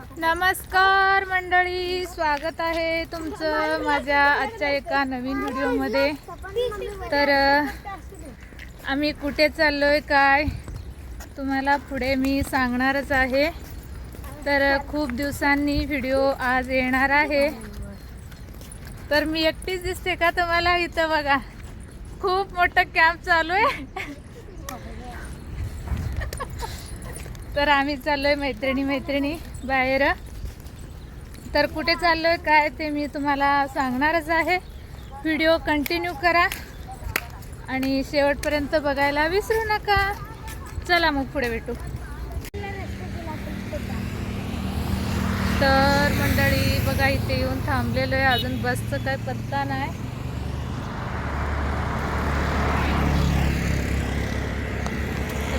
नमस्कार मंडळी स्वागत आहे तुमचं माझ्या आजच्या एका नवीन व्हिडिओमध्ये. तर आम्ही कुठे चाललो आहे काय? तुम्हाला पुढे मी सांगणारच आहे. तर खूप दिवसांनी व्हिडिओ आज येणार आहे. तर मी एकटीच दिसते का तुम्हाला इथं बघा? खूप मोठं कॅम्प चालू आहे. तर आम्ही चाललो आहे मैत्रिणी मैत्रिणी बाहेर. तर कुठे चाललो आहे काय ते मी तुम्हाला सांगणारच आहे. व्हिडिओ कंटिन्यू करा. आणि शेवटपर्यंत बघायला विसरू नका. चला मग पुढे भेटू. तर मंडळी बघा इथे येऊन थांबलेलो आहे. अजून बसचं काय पत्ता नाही.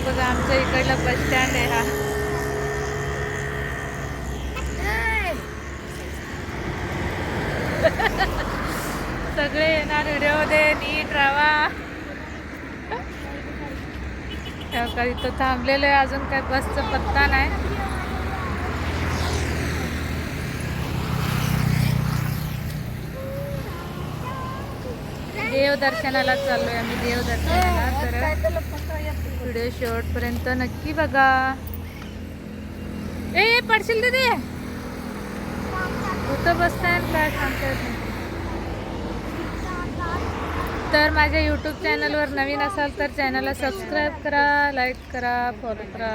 बघा आमच्या इकडला बस स्टँड आहे हा. सगळे येणार व्हिडिओमध्ये नीट राहा. हे बघा, इथं थांबलेलं आहे अजून काय बसचा पत्ता नाही. देवदर्शनाला चाललोय आम्ही देवदर्शनाला. तर व्हिडिओ शेवटपर्यंत नक्की बघा. ए पडशील तिथे कुठं बसताय काय सांगता येत नाही. तर माझ्या यूट्यूब चॅनलवर नवीन असाल तर चॅनलला सबस्क्राईब करा लाईक करा फॉलो करा.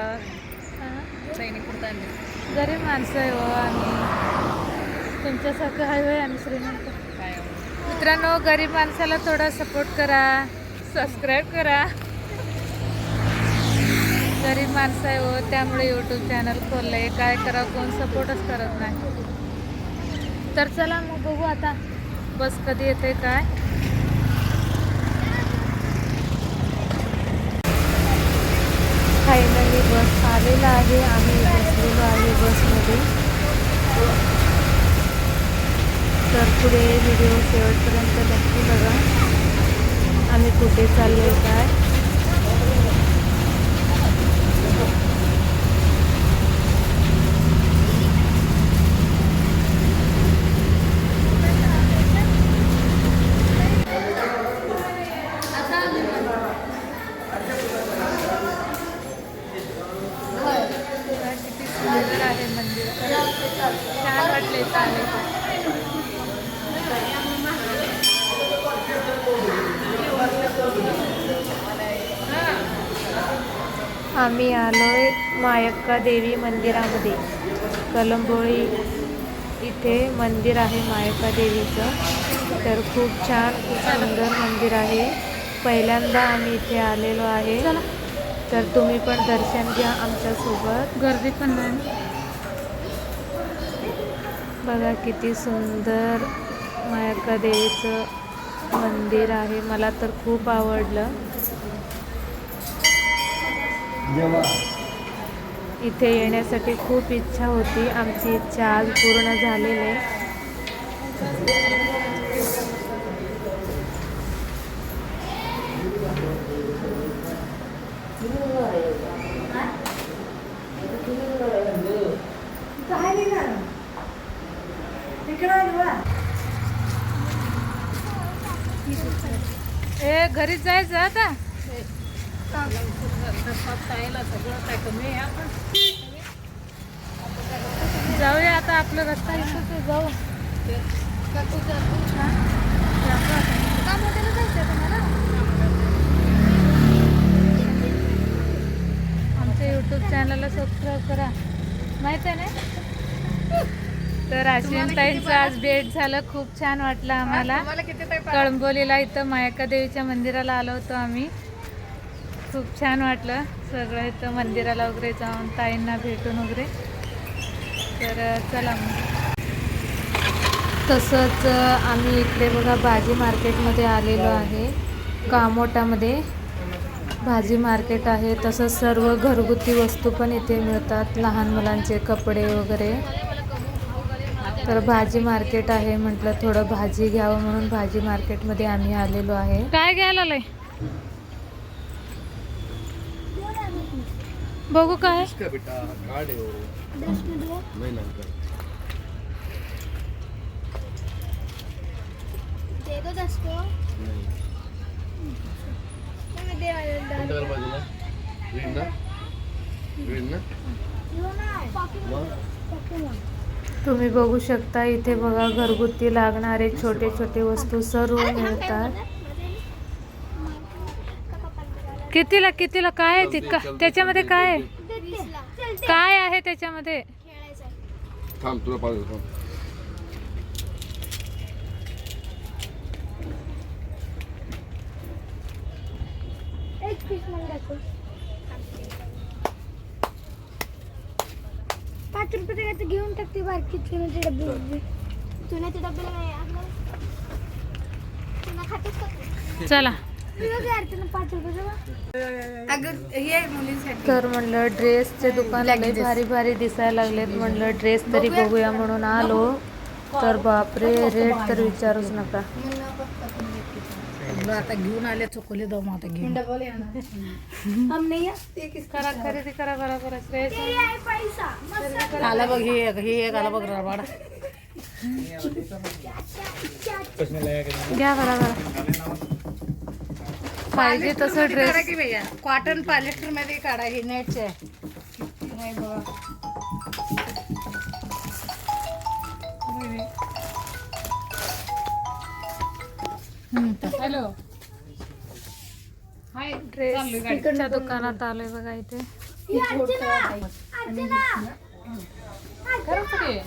गरीब माणसं आहे हो आम्ही. तुमच्यासारखं आहे होय आम्ही श्रीमंत. मित्रांनो गरीब माणसाला थोडा सपोर्ट करा सबस्क्राईब करा. गरीब माणसं आहे हो त्यामुळे यूट्यूब चॅनल खोललं आहे काय करा कोण सपोर्टच करत नाही. तर चला मग बघू आता. बस कधी येते काय? आलेला आहे आम्ही बसलेलो आहे बसमध्ये. तर पुढे व्हिडिओ शेवटपर्यंत नक्की बघा. आम्ही कुठे चाललो काय किती सुंदर आहे मंदिर छान वाटले चालेल आम्ही आलोय मायक्का देवी मंदिरामध्ये. कलंबोळी इथे मंदिर आहे मायक्का देवीचं. तर खूप छान खूप सुंदर मंदिर आहे. पहिल्यांदा आम्ही इथे आलेलो आहे. तर तुम्ही पण दर्शन घ्या आमच्यासोबत. गर्दी पण नाही बघा किती सुंदर मायक्का देवीचं मंदिर आहे. मला तर खूप आवडलं. इथे येण्यासाठी खूप इच्छा होती. आमची इच्छा आज पूर्ण झालेली. आहे ए घरी जायचं आता? जाऊया आता आपलं रस्ता इथंच जाऊ. आमच्या यूट्यूब चॅनलला सबस्क्राईब करा. माहीत आहे ना? तर अश्विनताईंचं आज भेट झालं. खूप छान वाटलं आम्हाला. कळंबोलीला इथं मायका देवीच्या मंदिराला आलो होतो आम्ही. खूप छान वाटलं. सगळं इथं मंदिराला वगैरे जाऊन ताईंना भेटून वगैरे. तर चला मग. तसंच आम्ही इकडे बघा भाजी मार्केटमध्ये आलेलो आहे. कामोटामध्ये भाजी मार्केट आहे. तसंच सर्व घरगुती वस्तू पण इथे मिळतात. लहान मुलांचे कपडे वगैरे. तर भाजी मार्केट आहे म्हटलं थोडं भाजी घ्यावं म्हणून भाजी मार्केटमध्ये आम्ही आलेलो आहे. काय घ्यायला आलंय? बघू काय. है तुम्ही बघू शकता इथे बघा घरगुती लागणारे छोटे छोटे वस्तू सर्व मिळतात. कितीला कितीला? काय आहे का त्याच्यामध्ये काय आहे? काय आहे त्याच्यामध्ये? थांब रुपये काय घेऊन टाकते बारकी चुन्याचे डबे चुन्याचे डब्याला काय आपलं चुना खातेच का तू? चला. पाच तर म्हणलं ड्रेसचे दुकान लय भारी भारी दिसायला लागलेत. म्हणलं ड्रेस तरी बघूया. म्हणून आलो. तर बापरे रेट तर विचारूच नका. आता घेऊन आले चोकोले दो आता घेऊन. हम नाही करा खरेदी करा बरोबर आला बघ हे एक, हे एक आला बघ रबाड घ्या बरोबर पाहिजे तसं ड्रेस की भैया. कॉटन पॉलिस्टरमध्ये काढा हे नेटचे नाही बघा. हॅलो. हाय ड्रेसच्या दुकानात आलोय बघा इथे. अर्चना! अर्चना!